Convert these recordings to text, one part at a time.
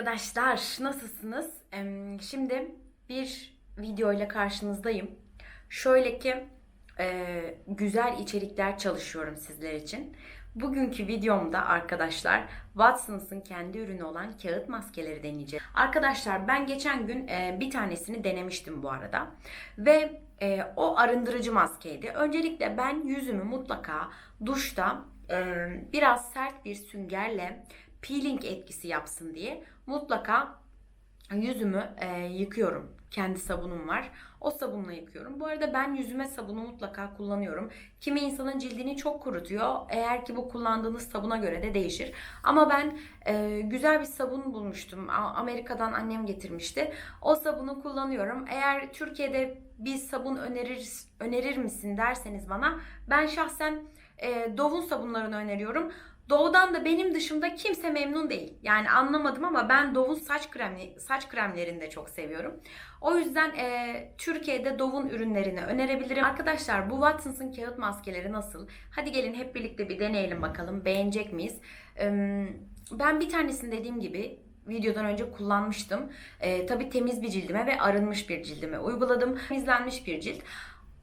arkadaşlar nasılsınız? Şimdi bir video ile karşınızdayım. Şöyle ki e, güzel içerikler çalışıyorum sizler için. Bugünkü videomda arkadaşlar Watsons'ın kendi ürünü olan kağıt maskeleri deneyeceğiz. Arkadaşlar ben geçen gün e, bir tanesini denemiştim bu arada. Ve e, o arındırıcı maskeydi. Öncelikle ben yüzümü mutlaka duşta biraz sert bir süngerle peeling etkisi yapsın diye mutlaka yüzümü e, yıkıyorum. Kendi sabunum var. O sabunla yıkıyorum. Bu arada ben yüzüme sabunu mutlaka kullanıyorum. Kimi insanın cildini çok kurutuyor. Eğer ki bu kullandığınız sabuna göre de değişir. Ama ben e, güzel bir sabun bulmuştum. Amerika'dan annem getirmişti. O sabunu kullanıyorum. Eğer Türkiye'de bir sabun önerir önerir misin derseniz bana ben şahsen e, Dove'un sabunlarını öneriyorum. Dove'dan da benim dışımda kimse memnun değil. Yani anlamadım ama ben Dove'un saç kremi saç kremlerini de çok seviyorum. O yüzden e, Türkiye'de Dove'un ürünlerini önerebilirim. Arkadaşlar bu Watsons'ın kağıt maskeleri nasıl? Hadi gelin hep birlikte bir deneyelim bakalım. Beğenecek miyiz? E, ben bir tanesini dediğim gibi videodan önce kullanmıştım. E, tabii temiz bir cildime ve arınmış bir cildime uyguladım. Temizlenmiş bir cilt.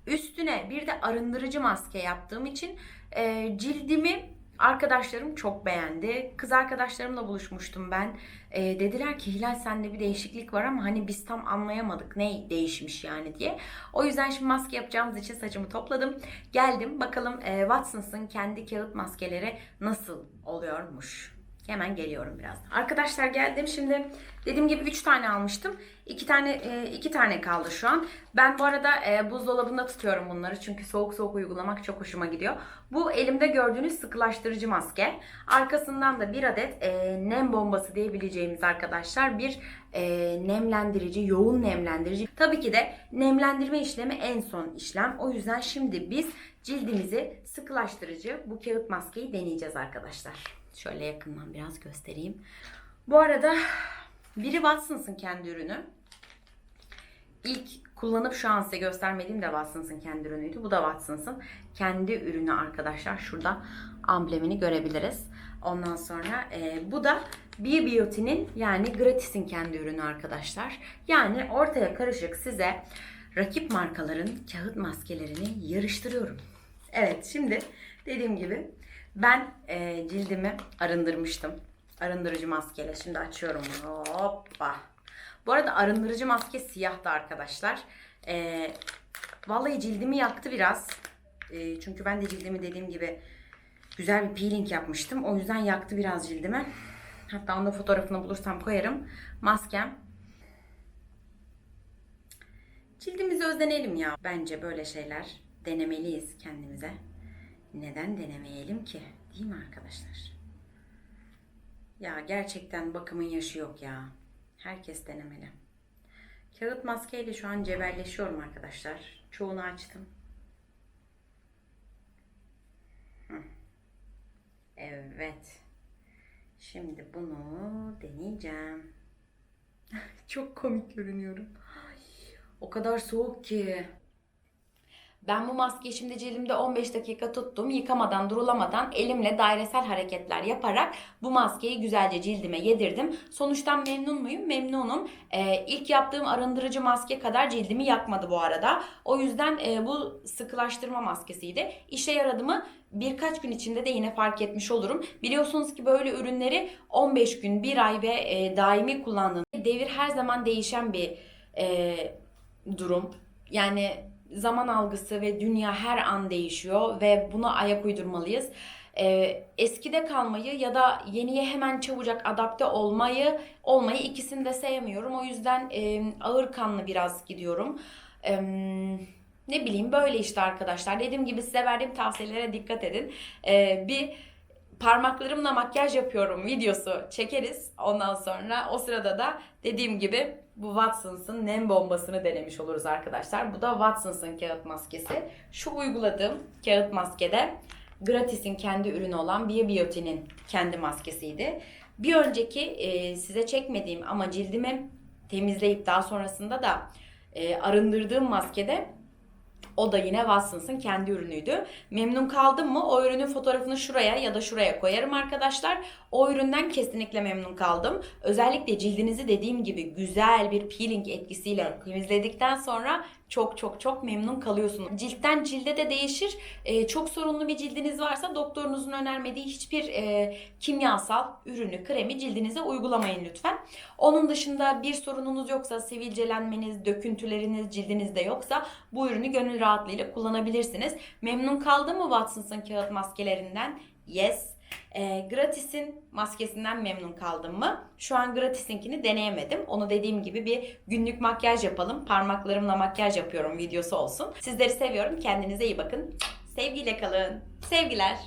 Üstüne bir de arındırıcı maske yaptığım için e, cildimi Arkadaşlarım çok beğendi. Kız arkadaşlarımla buluşmuştum ben. Ee, dediler ki Hilal sende bir değişiklik var ama hani biz tam anlayamadık ne değişmiş yani diye. O yüzden şimdi maske yapacağımız için saçımı topladım. Geldim bakalım e, Watsons'ın kendi kağıt maskeleri nasıl oluyormuş. Hemen geliyorum biraz. Arkadaşlar geldim. Şimdi dediğim gibi 3 tane almıştım. 2 tane 2 tane kaldı şu an. Ben bu arada e, buzdolabında tutuyorum bunları. Çünkü soğuk soğuk uygulamak çok hoşuma gidiyor. Bu elimde gördüğünüz sıkılaştırıcı maske. Arkasından da bir adet e, nem bombası diyebileceğimiz arkadaşlar bir e, nemlendirici, yoğun nemlendirici. Tabii ki de nemlendirme işlemi en son işlem. O yüzden şimdi biz cildimizi sıkılaştırıcı bu kağıt maskeyi deneyeceğiz arkadaşlar. Şöyle yakından biraz göstereyim. Bu arada biri Watsons'ın kendi ürünü. İlk kullanıp şu an size göstermediğim de Watsons'ın kendi ürünüydü. Bu da Watsons'ın kendi ürünü arkadaşlar. Şurada amblemini görebiliriz. Ondan sonra e, bu da Be Beauty'nin yani Gratis'in kendi ürünü arkadaşlar. Yani ortaya karışık size rakip markaların kağıt maskelerini yarıştırıyorum. Evet şimdi dediğim gibi ben e, cildimi arındırmıştım. Arındırıcı maskeyle. Şimdi açıyorum bunu. Hoppa. Bu arada arındırıcı maske siyahtı arkadaşlar. E, vallahi cildimi yaktı biraz. E, çünkü ben de cildimi dediğim gibi güzel bir peeling yapmıştım. O yüzden yaktı biraz cildimi. Hatta onun da fotoğrafını bulursam koyarım. Maskem. Cildimizi özlenelim ya. Bence böyle şeyler denemeliyiz kendimize. Neden denemeyelim ki? Değil mi arkadaşlar? Ya gerçekten bakımın yaşı yok ya. Herkes denemeli. Kağıt maskeyle şu an cebelleşiyorum arkadaşlar. Çoğunu açtım. Evet. Şimdi bunu deneyeceğim. Çok komik görünüyorum. Ay, o kadar soğuk ki. Ben bu maskeyi şimdi cildimde 15 dakika tuttum. Yıkamadan, durulamadan elimle dairesel hareketler yaparak bu maskeyi güzelce cildime yedirdim. Sonuçtan memnun muyum? Memnunum. Ee, ilk yaptığım arındırıcı maske kadar cildimi yakmadı bu arada. O yüzden e, bu sıkılaştırma maskesiydi. İşe yaradı mı? Birkaç gün içinde de yine fark etmiş olurum. Biliyorsunuz ki böyle ürünleri 15 gün, 1 ay ve e, daimi kullandığınız devir her zaman değişen bir e, durum. Yani zaman algısı ve dünya her an değişiyor ve buna ayak uydurmalıyız. Ee, eskide kalmayı ya da yeniye hemen çabucak adapte olmayı olmayı ikisini de sevmiyorum. O yüzden e, ağır kanlı biraz gidiyorum. Ee, ne bileyim böyle işte arkadaşlar. Dediğim gibi size verdiğim tavsiyelere dikkat edin. Ee, bir parmaklarımla makyaj yapıyorum videosu çekeriz. Ondan sonra o sırada da dediğim gibi bu Watsons'ın nem bombasını denemiş oluruz arkadaşlar. Bu da Watsons'ın kağıt maskesi. Şu uyguladığım kağıt maskede Gratis'in kendi ürünü olan Beauty'nin kendi maskesiydi. Bir önceki e, size çekmediğim ama cildimi temizleyip daha sonrasında da e, arındırdığım maskede O da yine Watsons'ın kendi ürünüydü. Memnun kaldım mı? O ürünün fotoğrafını şuraya ya da şuraya koyarım arkadaşlar. O üründen kesinlikle memnun kaldım. Özellikle cildinizi dediğim gibi güzel bir peeling etkisiyle temizledikten sonra çok çok çok memnun kalıyorsunuz. Ciltten cilde de değişir. Ee, çok sorunlu bir cildiniz varsa doktorunuzun önermediği hiçbir e, kimyasal ürünü, kremi cildinize uygulamayın lütfen. Onun dışında bir sorununuz yoksa, sivilcelenmeniz, döküntüleriniz cildinizde yoksa bu ürünü gönül rahatlığıyla kullanabilirsiniz. Memnun kaldı mı Watsons'ın kağıt maskelerinden? Yes. E, Gratis'in maskesinden memnun kaldım mı? Şu an Gratis'inkini deneyemedim. Onu dediğim gibi bir günlük makyaj yapalım. Parmaklarımla makyaj yapıyorum videosu olsun. Sizleri seviyorum. Kendinize iyi bakın. Sevgiyle kalın. Sevgiler.